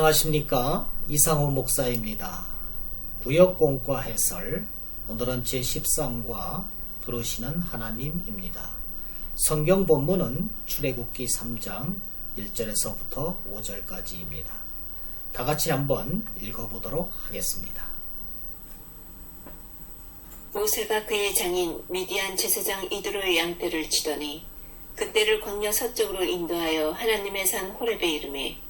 안녕하십니까 이상호 목사입니다. 구역공과 해설 오늘은 제13과 부르시는 하나님입니다. 성경 본문은 출애굽기 3장 1절에서부터 5절까지입니다. 다 같이 한번 읽어보도록 하겠습니다. 모세가 그의 장인 미디안 제사장 이드로의 양떼를 치더니 그때를 광야 서쪽으로 인도하여 하나님의 산 호렙에 이름에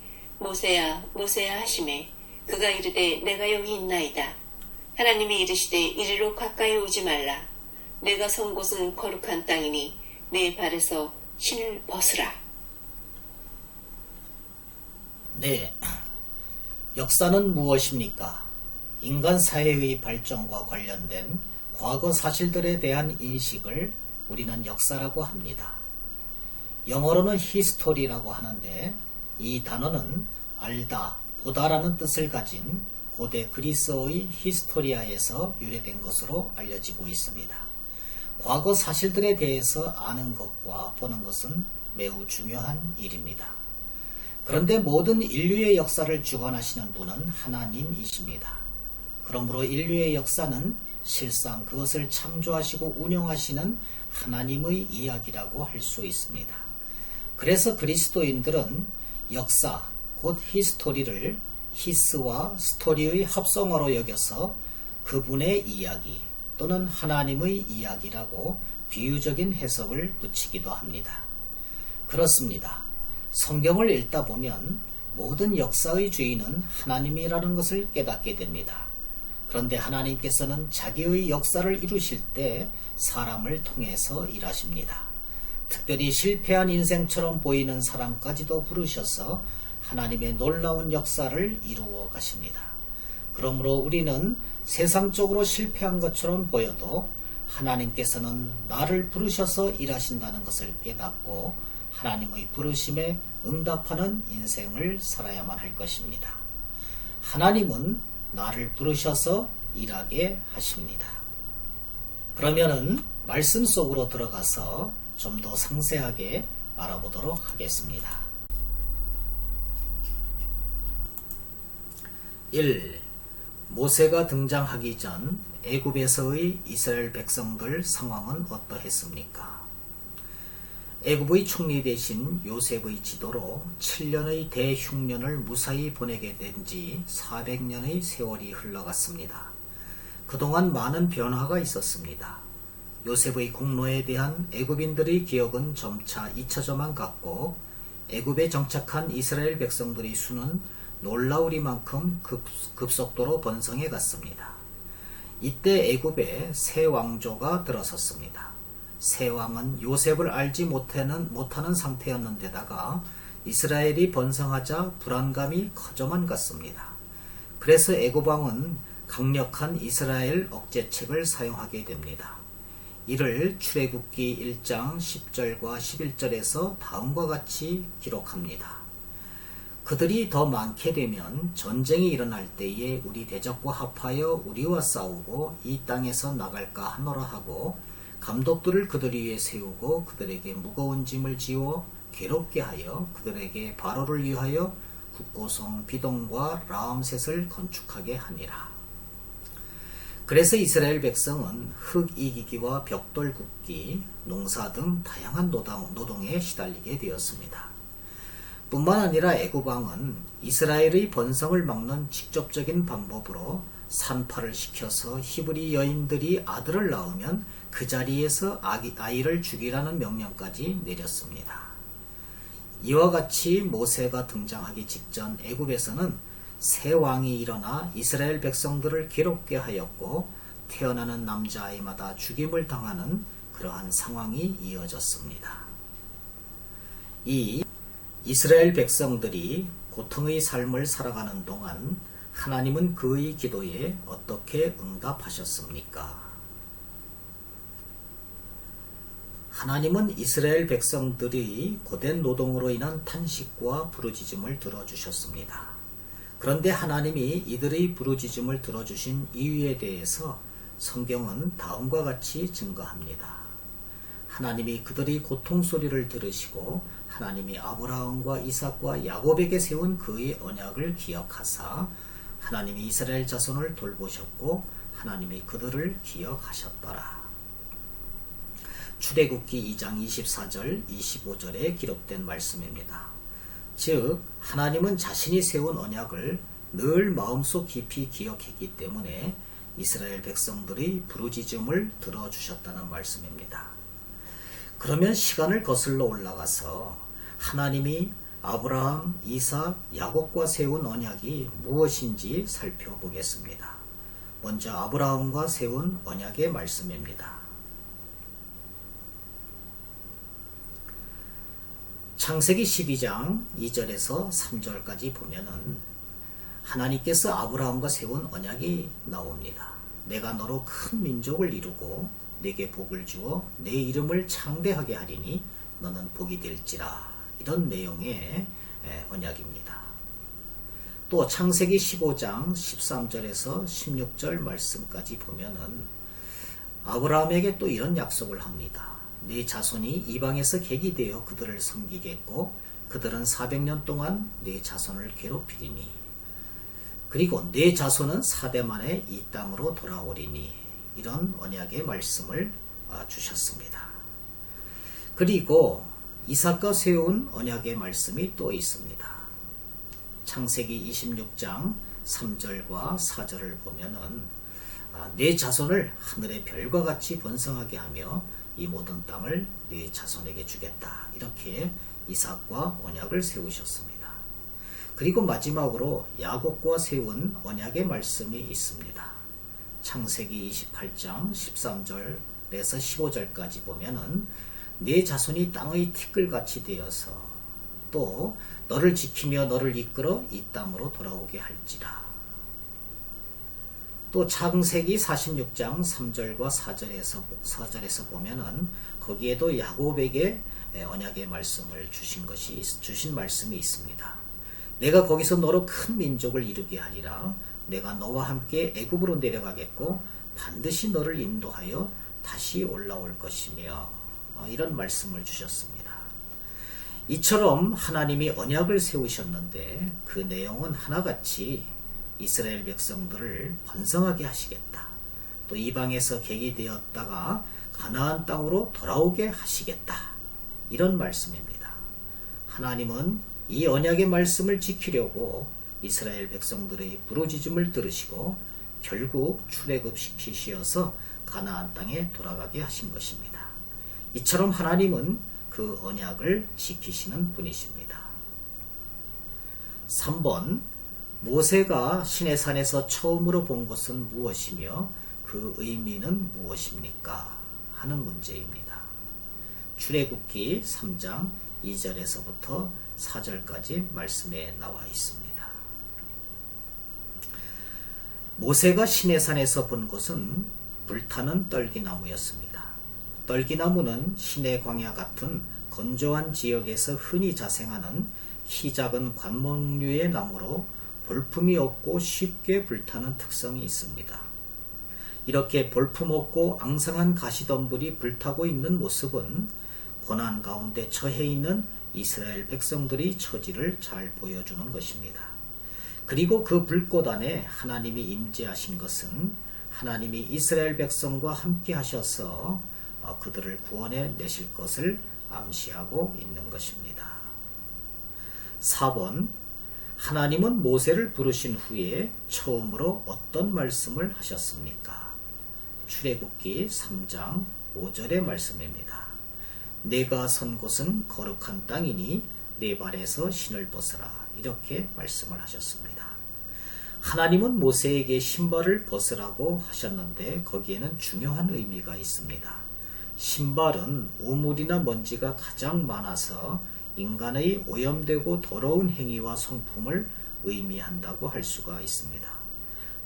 모세야 모세야 하심에 그가 이르되 내가 여기 있나이다. 하나님이 이르시되 이리로 가까이 오지 말라. 내가 선 곳은 거룩한 땅이니 내 발에서 신을 벗으라. 네. 역사는 무엇입니까? 인간 사회의 발전과 관련된 과거 사실들에 대한 인식을 우리는 역사라고 합니다. 영어로는 히스토리라고 하는데 이 단어는 알다, 보다라는 뜻을 가진 고대 그리스어의 히스토리아에서 유래된 것으로 알려지고 있습니다. 과거 사실들에 대해서 아는 것과 보는 것은 매우 중요한 일입니다. 그런데 모든 인류의 역사를 주관하시는 분은 하나님이십니다. 그러므로 인류의 역사는 실상 그것을 창조하시고 운영하시는 하나님의 이야기라고 할 수 있습니다. 그래서 그리스도인들은 역사, 곧 히스토리를 히스와 스토리의 합성어로 여겨서 그분의 이야기 또는 하나님의 이야기라고 비유적인 해석을 붙이기도 합니다. 그렇습니다. 성경을 읽다 보면 모든 역사의 주인은 하나님이라는 것을 깨닫게 됩니다. 그런데 하나님께서는 자기의 역사를 이루실 때 사람을 통해서 일하십니다. 특별히 실패한 인생처럼 보이는 사람까지도 부르셔서 하나님의 놀라운 역사를 이루어 가십니다. 그러므로 우리는 세상적으로 실패한 것처럼 보여도 하나님께서는 나를 부르셔서 일하신다는 것을 깨닫고 하나님의 부르심에 응답하는 인생을 살아야만 할 것입니다. 하나님은 나를 부르셔서 일하게 하십니다. 그러면은 말씀 속으로 들어가서 좀 더 상세하게 알아보도록 하겠습니다. 1. 모세가 등장하기 전 애굽에서의 이스라엘 백성들 상황은 어떠했습니까? 애굽의 총리 대신 요셉의 지도로 7년의 대흉년을 무사히 보내게 된 지 400년의 세월이 흘러갔습니다. 그동안 많은 변화가 있었습니다. 요셉의 공로에 대한 애굽인들의 기억은 점차 잊혀져만 갔고 애굽에 정착한 이스라엘 백성들의 수는 놀라우리만큼 급, 급속도로 번성해 갔습니다. 이때 애굽에 새 왕조가 들어섰습니다. 새 왕은 요셉을 알지 못하는, 못하는 상태였는데다가 이스라엘이 번성하자 불안감이 커져만 갔습니다. 그래서 애굽 왕은 강력한 이스라엘 억제책을 사용하게 됩니다. 이를 출애굽기 1장 10절과 11절에서 다음과 같이 기록합니다. 그들이 더 많게 되면 전쟁이 일어날 때에 우리 대적과 합하여 우리와 싸우고 이 땅에서 나갈까 하노라 하고 감독들을 그들 위에 세우고 그들에게 무거운 짐을 지워 괴롭게 하여 그들에게 바로를 위하여 국고성 비동과 라암셋을 건축하게 하니라. 그래서 이스라엘 백성은 흙 이기기와 벽돌 굽기, 농사 등 다양한 노동, 노동에 시달리게 되었습니다. 뿐만 아니라 애굽왕은 이스라엘의 번성을 막는 직접적인 방법으로 산파를 시켜서 히브리 여인들이 아들을 낳으면 그 자리에서 아기, 아이를 죽이라는 명령까지 내렸습니다. 이와 같이 모세가 등장하기 직전 애굽에서는 새 왕이 일어나 이스라엘 백성들을 괴롭게 하였고 태어나는 남자아이마다 죽임을 당하는 그러한 상황이 이어졌습니다. 이 이스라엘 백성들이 고통의 삶을 살아가는 동안 하나님은 그의 기도에 어떻게 응답하셨습니까? 하나님은 이스라엘 백성들이 고된 노동으로 인한 탄식과 부르짖음을 들어주셨습니다. 그런데 하나님이 이들의 부르짖음을 들어주신 이유에 대해서 성경은 다음과 같이 증거합니다. 하나님이 그들의 고통 소리를 들으시고 하나님이 아브라함과 이삭과 야곱에게 세운 그의 언약을 기억하사 하나님이 이스라엘 자손을 돌보셨고 하나님이 그들을 기억하셨더라. 출애굽기 2장 24절 25절에 기록된 말씀입니다. 즉 하나님은 자신이 세운 언약을 늘 마음속 깊이 기억했기 때문에 이스라엘 백성들의 부르짖음을 들어주셨다는 말씀입니다. 그러면 시간을 거슬러 올라가서 하나님이 아브라함, 이삭, 야곱과 세운 언약이 무엇인지 살펴보겠습니다. 먼저 아브라함과 세운 언약의 말씀입니다. 창세기 12장 2절에서 3절까지 보면은 하나님께서 아브라함과 세운 언약이 나옵니다. 내가 너로 큰 민족을 이루고 내게 복을 주어 내 이름을 창대하게 하리니 너는 복이 될지라 이런 내용의 에, 언약입니다. 또 창세기 15장 13절에서 16절 말씀까지 보면은 아브라함에게 또 이런 약속을 합니다. 네 자손이 이방에서 객이 되어 그들을 섬기겠고 그들은 400년 동안 네 자손을 괴롭히리니 그리고 네 자손은 4대 만에 이 땅으로 돌아오리니 이런 언약의 말씀을 아, 주셨습니다. 그리고 이삭과 세운 언약의 말씀이 또 있습니다. 창세기 26장 3절과 4절을 보면은 아, 네 자손을 하늘의 별과 같이 번성하게 하며 이 모든 땅을 네 자손에게 주겠다. 이렇게 이삭과 언약을 세우셨습니다. 그리고 마지막으로 야곱과 세운 언약의 말씀이 있습니다. 창세기 28장 13절에서 15절까지 보면은 네 자손이 땅의 티끌같이 되어서 또 너를 지키며 너를 이끌어 이 땅으로 돌아오게 할지라. 또 창세기 46장 3절과 4절에서 4절에서 보면은 거기에도 야곱에게 언약의 말씀을 주신 것이 주신 말씀이 있습니다. 내가 거기서 너로 큰 민족을 이루게 하리라. 내가 너와 함께 애굽으로 내려가겠고 반드시 너를 인도하여 다시 올라올 것이며 어, 이런 말씀을 주셨습니다. 이처럼 하나님이 언약을 세우셨는데 그 내용은 하나같이 이스라엘 백성들을 번성하게 하시겠다. 또 이방에서 객이 되었다가 가나안 땅으로 돌아오게 하시겠다. 이런 말씀입니다. 하나님은 이 언약의 말씀을 지키려고 이스라엘 백성들의 부르짖음을 들으시고 결국 출애굽 시키시어서 가나안 땅에 돌아가게 하신 것입니다. 이처럼 하나님은 그 언약을 지키시는 분이십니다. 3번 모세가 시내산에서 처음으로 본 것은 무엇이며 그 의미는 무엇입니까? 하는 문제입니다. 출애굽기 3장 2절에서부터 4절까지 말씀에 나와 있습니다. 모세가 시내산에서 본 것은 불타는 떨기나무였습니다. 떨기나무는 시내 광야 같은 건조한 지역에서 흔히 자생하는 키 작은 관목류의 나무로 볼품이 없고 쉽게 불타는 특성이 있습니다. 이렇게 볼품 없고 앙상한 가시덤불이 불타고 있는 모습은 고난 가운데 처해 있는 이스라엘 백성들의 처지를 잘 보여주는 것입니다. 그리고 그 불꽃 안에 하나님이 임재하신 것은 하나님이 이스라엘 백성과 함께 하셔서 어, 그들을 구원해 내실 것을 암시하고 있는 것입니다. 4번 하나님은 모세를 부르신 후에 처음으로 어떤 말씀을 하셨습니까? 출애굽기 3장 5절의 말씀입니다. 내가 선 곳은 거룩한 땅이니 내 발에서 신을 벗어라 이렇게 말씀을 하셨습니다. 하나님은 모세에게 신발을 벗으라고 하셨는데 거기에는 중요한 의미가 있습니다. 신발은 우물이나 먼지가 가장 많아서 인간의 오염되고 더러운 행위와 성품을 의미한다고 할 수가 있습니다.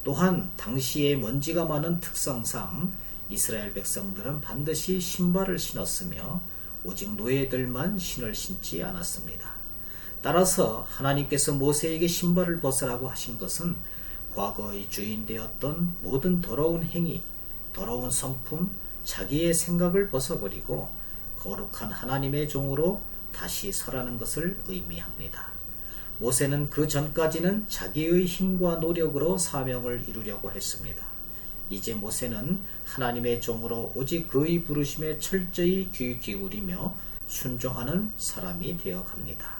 또한 당시의 먼지가 많은 특성상 이스라엘 백성들은 반드시 신발을 신었으며 오직 노예들만 신을 신지 않았습니다. 따라서 하나님께서 모세에게 신발을 벗으라고 하신 것은 과거의 주인 되었던 모든 더러운 행위, 더러운 성품, 자기의 생각을 벗어버리고 거룩한 하나님의 종으로 다시 서라는 것을 의미합니다. 모세는 그 전까지는 자기의 힘과 노력으로 사명을 이루려고 했습니다. 이제 모세는 하나님의 종으로 오직 그의 부르심에 철저히 귀 기울이며 순종하는 사람이 되어 갑니다.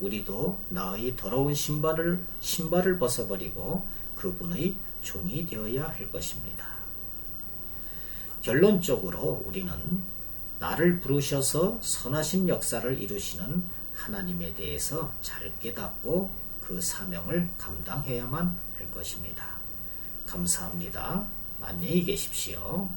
우리도 나의 더러운 신발을 신발을 벗어버리고 그분의 종이 되어야 할 것입니다. 결론적으로 우리는 나를 부르셔서 선하신 역사를 이루시는 하나님에 대해서 잘 깨닫고 그 사명을 감당해야만 할 것입니다. 감사합니다. 안녕히 계십시오.